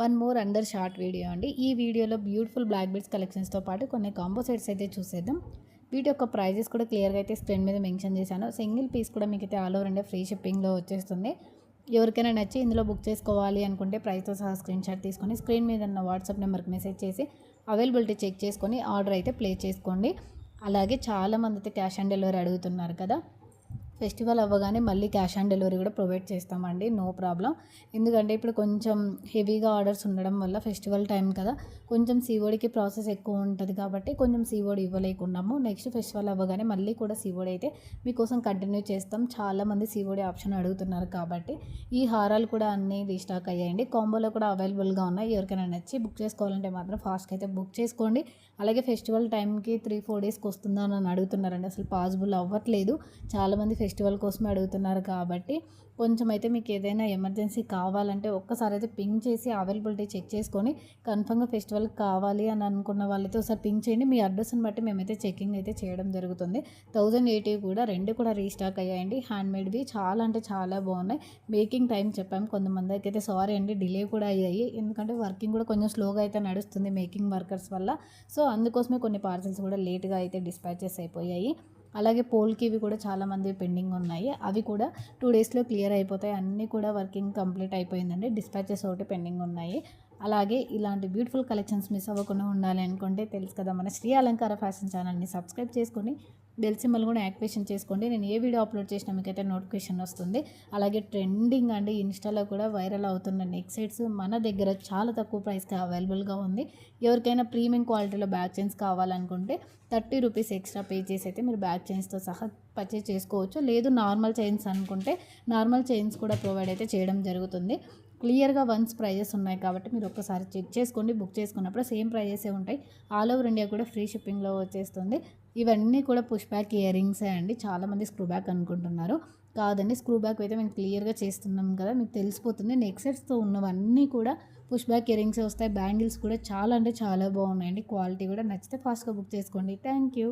One more under short video అండి. ఈ వీడియోలో బ్యూటిఫుల్ బ్లాక్ బీడ్స్ కలెక్షన్స్తో పాటు కొన్ని కాంబో సెట్స్ అయితే చూసేద్దాం. వీటి యొక్క ప్రైజెస్ కూడా క్లియర్గా అయితే స్క్రీన్ మీద మెన్షన్ చేశాను. సింగిల్ పీస్ కూడా మీకు అయితే ఆల్ ఓవర్ ఇండియా ఫ్రీ షిప్పింగ్లో వచ్చేస్తుంది. ఎవరికైనా నచ్చి ఇందులో బుక్ చేసుకోవాలి అనుకుంటే ప్రైస్తో సహా స్క్రీన్ షాట్ తీసుకొని స్క్రీన్ మీద ఉన్న వాట్సాప్ నెంబర్కి మెసేజ్ చేసి అవైలబిలిటీ చెక్ చేసుకొని ఆర్డర్ అయితే ప్లే చేసుకోండి. అలాగే చాలామంది అయితే క్యాష్ ఆన్ డెలివరీ అడుగుతున్నారు కదా. ఫెస్టివల్ అవ్వగానే మళ్ళీ క్యాష్ ఆన్ డెలివరీ కూడా ప్రొవైడ్ చేస్తామండి. No problem. ఎందుకంటే ఇప్పుడు కొంచెం హెవీగా ఆర్డర్స్ ఉండడం వల్ల ఫెస్టివల్ టైం కదా. కొంచెం సీఓడికి ప్రాసెస్ ఎక్కువ ఉంటుంది కాబట్టి కొంచెం సీఓడి ఇవ్వలేకున్నాము నెక్స్ట్ ఫెస్టివల్ అవ్వగానే మళ్ళీ కూడా సీఓడి అయితే మీకోసం కంటిన్యూ చేస్తాం. చాలామంది సీఓడి ఆప్షన్ అడుగుతున్నారు కాబట్టి ఈ హారాలు కూడా అన్నీ రీస్టాక్ అయ్యాయండి. కాంబోలో కూడా అవైలబుల్గా ఉన్నాయి. ఎవరికైనా నచ్చి బుక్ చేసుకోవాలంటే మాత్రం ఫాస్ట్గా అయితే బుక్ చేసుకోండి. అలాగే ఫెస్టివల్ టైంకి త్రీ ఫోర్ డేస్కి వస్తుందా అని అడుగుతున్నారండి. అసలు పాసిబుల్ అవ్వట్లేదు. చాలామంది ఫెస్టివల్ కోసమే అడుగుతున్నారు కాబట్టి కొంచెం అయితే మీకు ఏదైనా ఎమర్జెన్సీ కావాలంటే ఒక్కసారి అయితే పింక్ చేసి అవైలబిలిటీ చెక్ చేసుకొని కన్ఫర్మ్గా ఫెస్టివల్ కావాలి అని అనుకున్న వాళ్ళైతే ఒకసారి పింక్ చేయండి. మీ అడ్రస్ని బట్టి మేమైతే చెకింగ్ అయితే చేయడం జరుగుతుంది. థౌజండ్ ఎయిటీ కూడా రెండు కూడా రీస్టాక్ అయ్యాయండి. హ్యాండ్మేడ్వి చాలా అంటే చాలా బాగున్నాయి. మేకింగ్ టైం చెప్పాము కొంతమందికి అయితే సారీ అండి డిలే కూడా అయ్యాయి. ఎందుకంటే వర్కింగ్ కూడా కొంచెం స్లోగా అయితే నడుస్తుంది మేకింగ్ వర్కర్స్ వల్ల. సో అందుకోసమే కొన్ని పార్సల్స్ కూడా లేట్గా అయితే డిస్పాచెస్ అయిపోయాయి. అలాగే పోల్కి ఇవి కూడా చాలామంది పెండింగ్ ఉన్నాయి. అవి కూడా టూ డేస్లో క్లియర్ అయిపోతాయి. అన్నీ కూడా వర్కింగ్ కంప్లీట్ అయిపోయిందండి. డిస్పాచెస్ ఒకటి పెండింగ్ ఉన్నాయి. అలాగే ఇలాంటి బ్యూటిఫుల్ కలెక్షన్స్ మిస్ అవ్వకుండా ఉండాలి అనుకుంటే తెలుసు కదా మన శ్రీ అలంకార ఫ్యాషన్ ఛానల్ని సబ్స్క్రైబ్ చేసుకొని బెల్ సింబల్ కూడా యాక్టివేషన్ చేసుకోండి. నేను ఏ వీడియో అప్లోడ్ చేసినా మీకైతే నోటిఫికేషన్ వస్తుంది. అలాగే ట్రెండింగ్ అండి ఇన్స్టాలో కూడా వైరల్ అవుతున్న నెక్ సెట్స్ మన దగ్గర చాలా తక్కువ ప్రైస్కి అవైలబుల్గా ఉంది. ఎవరికైనా ప్రీమియం క్వాలిటీలో బ్యాక్ చైన్స్ కావాలనుకుంటే థర్టీ రూపీస్ ఎక్స్ట్రా పే చేసి అయితే మీరు బ్యాక్ చైన్స్తో సహా పర్చేస్ చేసుకోవచ్చు. లేదు నార్మల్ చైన్స్ అనుకుంటే నార్మల్ చైన్స్ కూడా ప్రొవైడ్ అయితే చేయడం జరుగుతుంది. క్లియర్గా వన్స్ ప్రైజెస్ ఉన్నాయి కాబట్టి మీరు ఒక్కసారి చెక్ చేసుకోండి బుక్ చేసుకున్నప్పుడు సేమ్ ప్రైజెసే ఉంటాయి. ఆల్ ఓవర్ ఇండియా కూడా ఫ్రీ షిప్పింగ్లో వచ్చేస్తుంది. ఇవన్నీ కూడా పుష్ బ్యాక్ ఇయరింగ్సే అండి. చాలామంది స్క్రూ బ్యాక్ అనుకుంటున్నారు. కాదండి స్క్రూ బ్యాక్ అయితే మేము క్లియర్గా చేస్తున్నాం కదా మీకు తెలిసిపోతుంది. నెక్ సెట్స్తో ఉన్నవన్నీ కూడా పుష్ బ్యాక్ ఇయరింగ్స్ వస్తాయి. బ్యాంగిల్స్ కూడా చాలా అంటే చాలా బాగున్నాయండి. క్వాలిటీ కూడా నచ్చితే ఫాస్ట్గా బుక్ చేసుకోండి. Thank you.